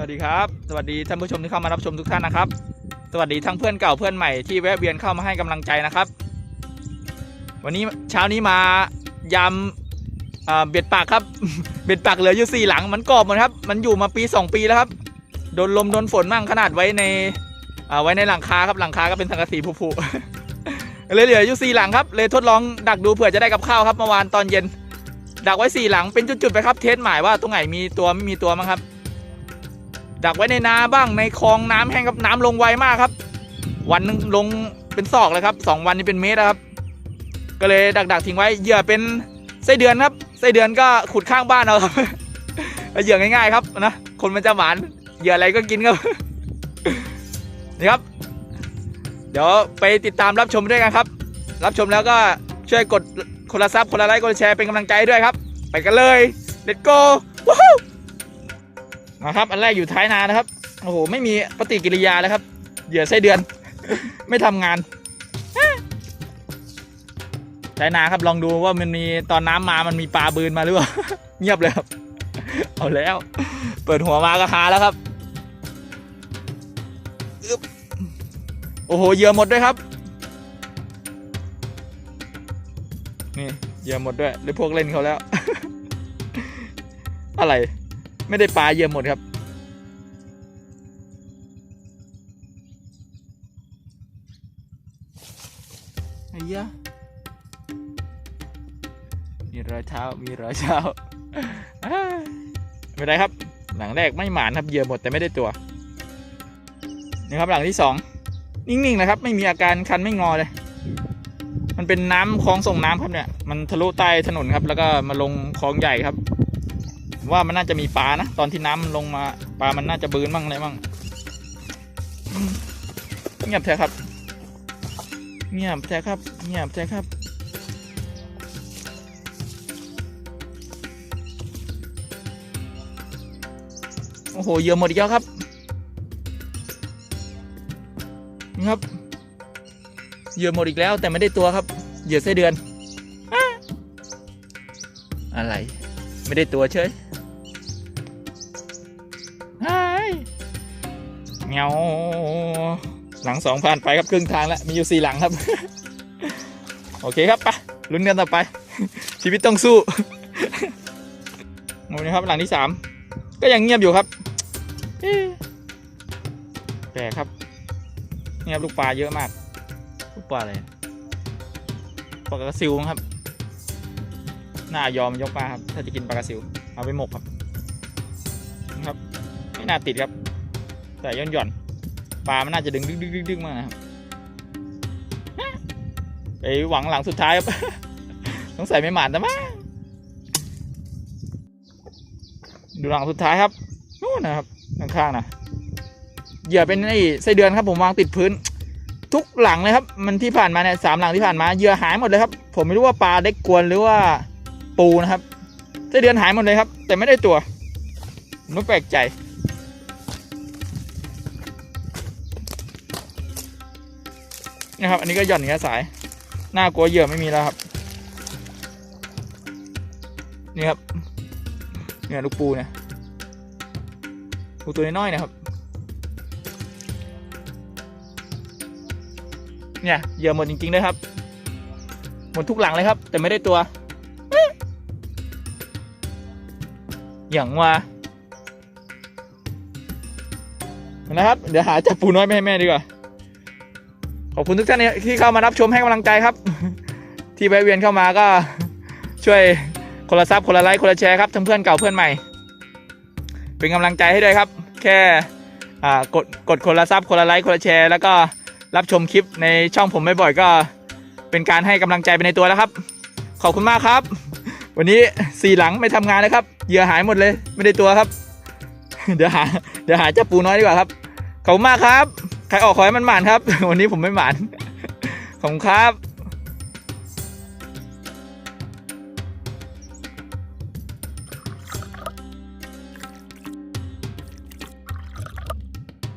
สวัสดีครับ สวัสดีท่านผู้ชมที่เข้ามารับชมทุกท่านนะครับ สวัสดีทั้งเพื่อนเก่าเพื่อนใหม่ที่แวะเวียนเข้ามาให้กำลังใจนะครับ วันนี้เช้านี้มายำเอ่อเบ็ดปากครับ เบ็ดปากเหลืออยู่สี่หลังมันกรอบหมดครับ มันอยู่มาปี 2 ปีแล้วครับ โดนลมโดนฝนมั่งขนาดไว้ในไว้ในหลังคาครับหลังคาก็เป็นสังกะสีผุๆเลยเหลืออยู่สี่หลังครับ เลยทดลองดักดูเผื่อจะได้กับข้าวครับเมื่อวานตอนเย็น ดักไว้สี่หลังเป็นจุดๆไปครับ เทสหมายว่าตรงไหนมีตัวไม่มีตัวมั้งครับ ดักไว้ในนาบ้างในคลองน้ำแห้งครับน้ำลงไวมากครับ วันหนึงลงเป็นศอกเลยครับสองวันนี้เป็นเมตรครับ ก็เลยดักดักทิ้งไว้เหยื่อเป็นไส้เดือนครับไส้เดือนก็ขุดข้างบ้านเอาครับเอาเหยื่อง่ายๆครับนะคนมันจะหวานเหยื่ออะไรก็กินครับนี่ครับ เดี๋ยวไปติดตามรับชมด้วยกันครับ รับชมแล้วก็ช่วยกดคนละซับคนละไลค์คนละแชร์เป็นกำลังใจด้วยครับ ไปกันเลย let's go ว้าว มาครับ อันแรกอยู่ท้ายนานะครับ โอ้โห ไม่มีปฏิกิริยาเลยครับ เหยื่อไส้เดือน ไม่ทำงานท้ายนาครับ ลองดูว่ามันมีตอนน้ำมา มันมีปลาบืนมาหรือเปล่า เงียบเลยครับ เอาแล้ว เปิดหัวมาก็หาแล้วครับอึ๊บโอ้โห เหยื่อหมดด้วยครับ นี่ เหยื่อหมดด้วยเลยพวกเล่นเขาแล้ว อะไร ไม่ได้ปลาเหยื่อหมดครับ ไอ้ยะมีรอยเท้า มีรอยเท้าอ้ายไม่เป็นไรครับ หลังแรกไม่หมานครับเหยื่อหมดแต่ไม่ได้ตัวนี่ครับหลังที่สองนิ่งๆนะครับ ไม่มีอาการคันไม่งอเลย มันเป็นน้ำคลองส่งน้ำครับเนี่ย มันทะลุใต้ถนนครับ แล้วก็มาลงคลองใหญ่ครับผม ว่ามันน่าจะมีปลานะ ตอนที่น้ำลงมาปลามันน่าจะบืนบ้างอะไรบ้างเงียบแท้ครับ เงียบแท้ครับ เงียบแท้ครับ โอ้โหเหยื่อหมดอีกแล้วครับนี่ครับเหยื่อหมดอีกแล้วแต่ไม่ได้ตัวครับเหยื่อไส้เดือน อะอะไร ไม่ได้ตัวเฉย เงาหลังสองผ่านไปครับครึ่งทางแล้วมีอยู่สี่หลังครับ โอเคครับไปลุ้นกันต่อไป ชีวิตต้องสู้โอ้นี่ครับหลังที่สามก็ยังเงียบอยู่ครับเอ๊ะแปลกครับนี่ครับลูกปลาเยอะมาก ลูกปลาอะไรปลากระซิวมั้งครับน่ายอมยกปลาครับถ้าจะกินปลากระซิวเอาไปหมกครับนะครับไม่น่าติดครับ แต่ย่อนหย่อนๆปลามันน่าจะดึงดึงดึงดึงดึงมากนะครับไปหวังหลังสุดท้ายครับต้องใส่ไม่หมานแต่มั้งดูหลังสุดท้ายครับนู่นนะครับข้างๆนะเหยื่อเป็นไอ้ไส้เดือนครับ ผมวางติดพื้น ทุกหลังเลยครับ มันที่ผ่านมาเนี่ยสามหลังที่ผ่านมาเหยื่อหายหมดเลยครับ ผมไม่รู้ว่าปลาเด็กกวนหรือว่าปูนะครับไส้เดือนหายหมดเลยครับ แต่ไม่ได้ตัวมไม่แปลกใจ นะครับ อันนี้ก็หย่อนแค่สายน่ากลัวเหยื่อไม่มีแล้วครับ นี่ครับเนี่ยลูกปูเนี่ยปูตัวน้อยๆนะครับ เนี่ยเหยื่อหมดจริงๆเลยครับ หมดทุกหลังเลยครับ แต่ไม่ได้ตัว อย่างว่านะครับ เดี๋ยวหาจับปูน้อยไปให้แม่ดีกว่า ขอบคุณทุกท่านที่เข้ามารับชมให้กำลังใจครับ ที่แวะเวียนเข้ามาก็ช่วยคนละซับคนละไลค์คนละแชร์ครับทั้งเพื่อนเก่าเพื่อนใหม่ เป็นกำลังใจให้ด้วยครับ แค่กดกดคนละซับคนละไลค์คนละแชร์ แล้วก็รับชมคลิปในช่องผมบ่อยๆก็เป็นการให้กำลังใจไปในตัวแล้วครับ ขอบคุณมากครับ วันนี้สี่หลังไม่ทำงานเลยครับเหยื่อหายหมดเลย ไม่ได้ตัวครับ เดี๋ยวหาเดี๋ยวหาเจ้าปูน้อยดีกว่าครับขอบคุณมากครับ ใครออกขอให้มันหมานครับ วันนี้ผมไม่หมานขอบคุณครับ